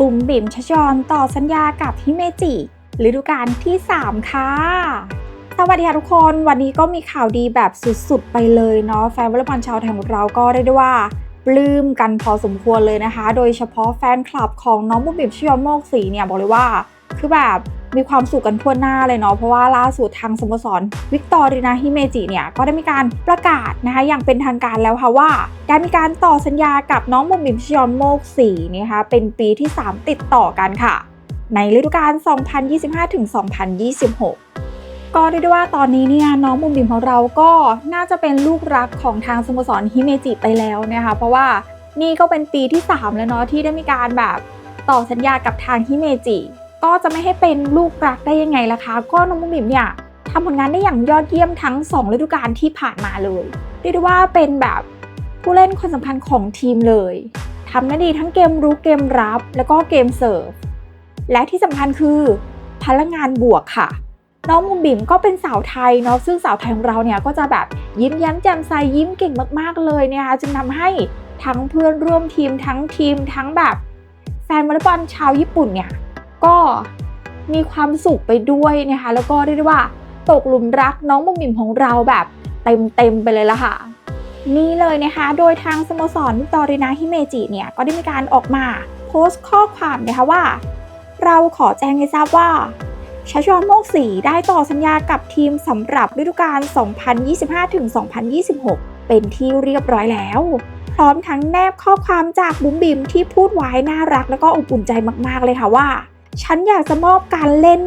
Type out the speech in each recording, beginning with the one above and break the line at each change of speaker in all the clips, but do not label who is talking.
บุ๋มบิ๋มชชอนต่อสัญญากับฮิเมจิฤดูกาลที่ 3 ค่ะ สวัสดีค่ะทุกคน วันนี้ก็มีข่าวดีแบบสุดๆ ไปเลยเนาะแฟนวอลเลย์บอลชาวไทยของเราก็ได้ด้วยว่า ปลื้มกันพอสมควรเลยนะคะ โดยเฉพาะแฟนคลับของน้องบุ๋มบิ๋มชยอนโมกศรีเนี่ยบอกเลยว่า คือแบบมีความสุขกันทั่วหน้าเลยเนาะเพราะว่าล่าสุดทางสโมสรวิกตอรีนาฮิเมจิเนี่ย ก็ได้มีการประกาศนะคะอย่างเป็นทางการแล้วค่ะว่า ได้มีการต่อสัญญากับน้องบุ๋มบิ๋มชยอนโมกศรีนะคะเป็นปีที่ 3 ติดต่อกันค่ะ ในฤดูกาล2025-2026 ก็ได้ด้วยว่าตอนนี้เนี่ยน้องบุ๋มบิมของเราก็น่าจะเป็นลูกรักของทางสโมสรฮิเมจิไปแล้วนะคะเพราะว่านี่ก็เป็นปีที่ 3 แล้วเนาะที่ได้มีการแบบต่อสัญญากับทางฮิเมจิก็จะไม่ให้เป็นลูกรักได้ยังไงล่ะคะ ก็น้องบุ๋มบิมเนี่ยทำผลงานได้อย่างยอดเยี่ยมทั้ง 2 ฤดูกาลที่ผ่านมาเลย เรียกได้ว่าเป็นแบบผู้เล่นคนสำคัญของทีมเลยทำได้ดีทั้งเกมรุกเกมรับ แล้วก็เกมเสิร์ฟและที่สำคัญคือพลังงานบวกค่ะ น้องมุมบิ๋มก็เป็นสาวไทยเนาะซึ่งสาวไทยของเราเนี่ยก็จะแบบยิ้มแย้มแจ่มใสยิ้มเก่งมาก ๆเลยนะคะจึงทำให้ทั้งเพื่อนร่วมทีมทั้งทีมทั้งแบบแฟนวอลเลย์บอลชาวญี่ปุ่นเนี่ยก็มีความสุขไปด้วยนะคะแล้วก็เรียกได้ว่าตกหลุมรักน้องมุมบิ๋มของเราแบบเต็มๆไปเลยละค่ะนี่เลยนะคะ โดยทางสโมสรวิตอรินาฮิเมจิเนี่ยก็ได้มีการออกมาโพสต์ข้อความนะคะว่า เราขอแจ้งให้ทราบว่า ชาชอนโมกศรีได้ต่อสัญญากับทีมสำหรับฤดูกาล 2025-2026 เป็นที่เรียบร้อยแล้ว พร้อมทั้งแนบข้อความจากบุ๋มบิมที่พูดไว้น่ารักแล้วก็อบอุ่นใจมากๆเลยค่ะว่า ฉันอยากจะมอบการเล่น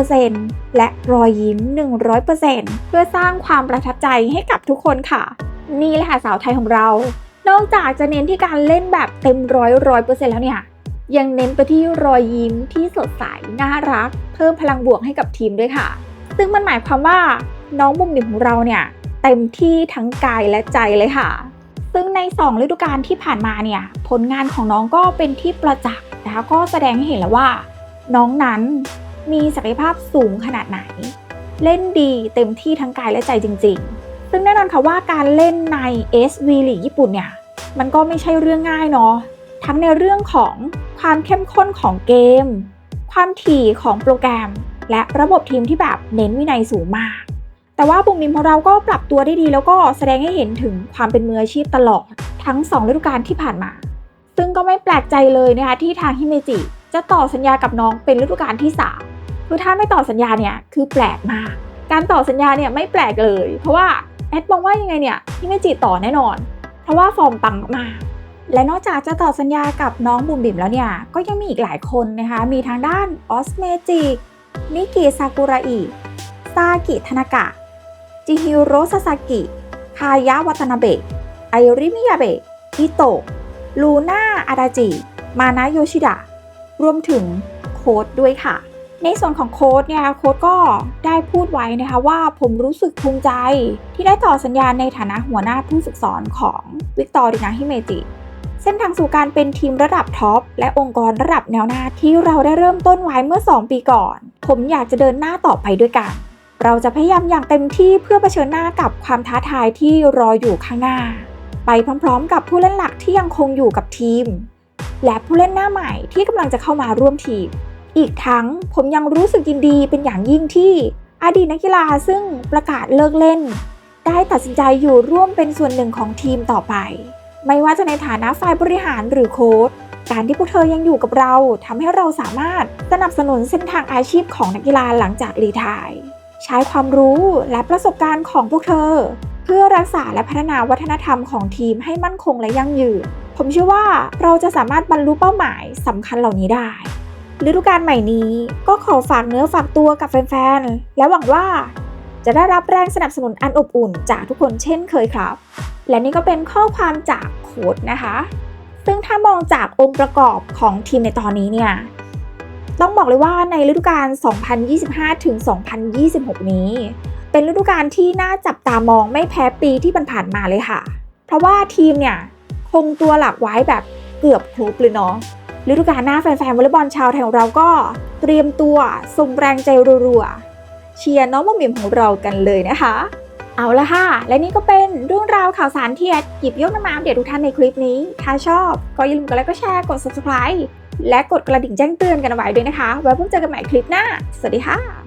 100%และรอยยิ้ม 100%เพื่อสร้างความประทับใจให้กับทุกคนค่ะ นี่แหละค่ะสาวไทยของเรา นอกจากจะเน้นที่การเล่นแบบเต็มร้อยร้อยเปอร์เซ็นต์แล้วเนี่ย ยังเน้นไปที่รอยยิ้มที่สดใสน่ารัก เพิ่มพลังบวกให้กับทีมด้วยค่ะ ซึ่งมันหมายความว่าน้องบุ๋มบิ๋มของเราเนี่ยเต็มที่ทั้งกายและใจเลยค่ะ ซึ่งใน 2 ฤดูกาลที่ผ่านมาเนี่ยผลงานของน้องก็เป็นที่ประจักษ์นะคะก็แสดงให้เห็นแล้วว่า น้องนั้นมีศักยภาพสูงขนาดไหน เล่นดีเต็มที่ทั้งกายและใจจริง ๆ ซึ่งแน่นอนค่ะว่าการเล่นใน SV ลีกญี่ปุ่นเนี่ยมันก็ไม่ใช่เรื่องง่ายเนาะ ทั้งในเรื่องของความเข้มข้นของเกม ความถี่ของโปรแกรม และระบบทีมที่แบบเน้นวินัยสูงมาก แต่ว่าบุ๋มบิมของเราก็ปรับตัวได้ดี แล้วก็แสดงให้เห็นถึงความเป็นมืออาชีพตลอด ทั้ง2ฤดูกาลที่ผ่านมา ซึ่งก็ไม่แปลกใจเลยนะคะที่ทางฮิเมจิจะต่อสัญญากับน้องเป็นฤดูกาลที่3คือถ้าไม่ต่อสัญญาเนี่ยคือแปลกมาก การต่อสัญญาเนี่ยไม่แปลกเลย เพราะว่าแอดมองว่ายังไงเนี่ยฮิเมจิต่อแน่นอน เพราะว่าฟอร์มปังมาก และนอกจากจะต่อสัญญากับน้องบุ๋มบิ๋มแล้วเนี่ย ก็ยังมีอีกหลายคนนะคะ มีทางด้านออสเมจิกมิกิซากุระอิซากิทานากะ จิฮิโรซาซากิ คายะวัตนาเบะไอริมิยาเบะอิโตะลูน่าอาดาจิ มานะโยชิดะ รวมถึงโค้ดด้วยค่ะ ในส่วนของโค้ดเนี่ย โค้ดก็ได้พูดไว้นะคะว่าผมรู้สึกภูมิใจ ที่ได้ต่อสัญญาในฐานะหัวหน้าผู้ฝึกสอนของวิกตอรินาฮิเมจิ เส้นทางสู่การเป็นทีมระดับท็อปและองค์กรระดับแนวหน้าที่เราได้เริ่มต้นไว้เมื่อ 2 ปีก่อน ผมอยากจะเดินหน้าต่อไปด้วยกัน เราจะพยายามอย่างเต็มที่เพื่อเผชิญหน้ากับความท้าทายที่รออยู่ข้างหน้า ไปพร้อมๆ กับผู้เล่นหลักที่ยังคงอยู่กับทีม และผู้เล่นหน้าใหม่ที่กำลังจะเข้ามาร่วมทีม อีกทั้งผมยังรู้สึกยินดีเป็นอย่างยิ่งที่อดีตนักกีฬาซึ่งประกาศเลิกเล่น ได้ตัดสินใจอยู่ร่วมเป็นส่วนหนึ่งของทีมต่อไป ไม่ว่าจะในฐานะฝ่ายบริหารหรือโค้ชการที่พวกเธอยังอยู่กับเราทำให้เราสามารถสนับสนุนเส้นทางอาชีพของนักกีฬาหลังจากรีทายใช้ความรู้และประสบการณ์ของพวกเธอ เพื่อรักษาและพัฒนาวัฒนธรรมของทีมให้มั่นคงและยั่งยืน ผมเชื่อว่าเราจะสามารถบรรลุเป้าหมายสำคัญเหล่านี้ได้ฤดูกาลใหม่นี้ก็ขอฝากเนื้อฝากตัวกับแฟนๆ และหวังว่าจะได้รับแรงสนับสนุนอันอบอุ่นจากทุกคนเช่นเคยครับ และนี่ก็เป็นข้อความจากโค้ดนะคะ ซึ่งถ้ามองจากองค์ประกอบของทีมในตอนนี้เนี่ย ต้องบอกเลยว่าในฤดูกาล 2025 ถึง 2026 นี้ เป็นฤดูกาลที่น่าจับตามองไม่แพ้ปีที่ผ่านมาเลยค่ะ เพราะว่าทีมเนี่ยคงตัวหลักไว้แบบเกือบครบเลยเนาะฤดูกาลหน้าแฟนๆวอลเลย์บอลชาวไทยของเราก็เตรียมตัวส่งแรงใจรัวๆเชียร์น้องมะหมิมของเรากันเลยนะคะ เอาละค่ะ และนี่ก็เป็นเรื่องราวข่าวสารที่แอดหยิบยกนำมาอัปเดตทุกท่านในคลิปนี้ ถ้าชอบก็อย่าลืมกดไลค์ก็แชร์กด subscribe และกดกระดิ่งแจ้งเตือนกันเอาไว้ด้วยนะคะ ไว้พบเจอกันใหม่คลิปหน้า สวัสดีค่ะ